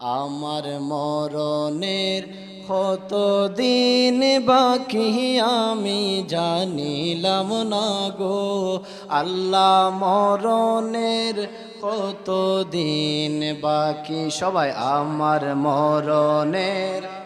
আমার মরণের কত দিন বাকি আমি জানিলাম না গো। আল্লাহ মরণের কত দিন বাকি? সবাই, আমার মরণের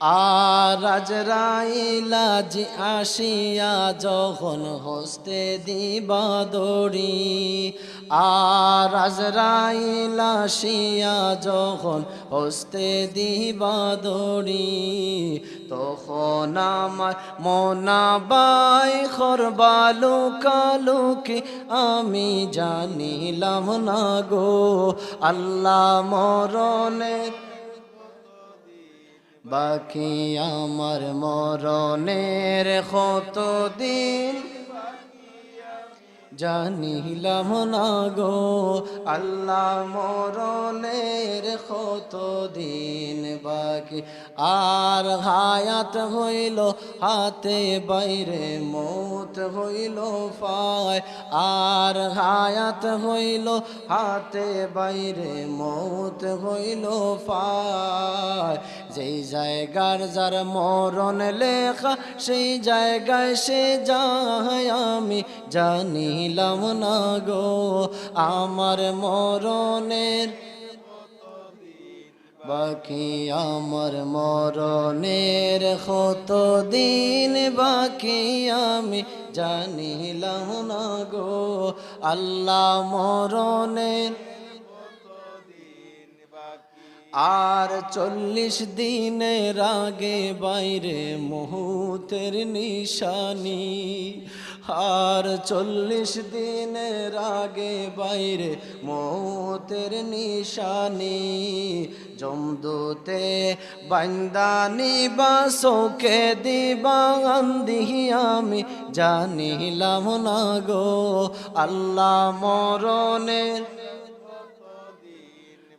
আর রাজরাইলাজ আসিয়া যখন হস্তে দিবা দড়ি, আর রাজরাইল আসিয়া যখন হস্তে দিবা দড়ি, তখন আমার মনাবাই খরবালু কালুকে আমি জানিলাম না গো। আল্লাহ মরণের বাকি আমার মরণের কত দিন? জানিলাম না গো, আল্লাহ মরণের কত দিন বাকি? আর হায়াত হইল, হাতে বাইরে মত হইল পায়। আর হায়াত হইল, হাতে বাইরে মত হইল পায়। যেই জায়গার যার মরণ লেখা, সেই জায়গায় সে যায়, আমি জানিলাম না গো, আমার মরণের বাকি, আমার মরণের কত দিন বাকি, আমি জানিলাম না গো, আল্লাহ মরণের আর চল্লিশ দিনের আগে বাইরে মুহূর্তের নিশানি। আর চল্লিশ দিনের আগে বাইরে মৌতের নিশানি। জমদুতে বান্দানি বা শোকে দিবা আমি জানিলাম না গো। আল্লাহ মরণের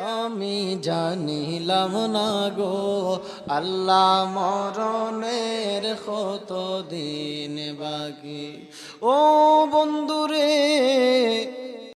আমি জানিলাম না গো আল্লাহ মরণের কত দিন বাকি? ও বন্ধুরে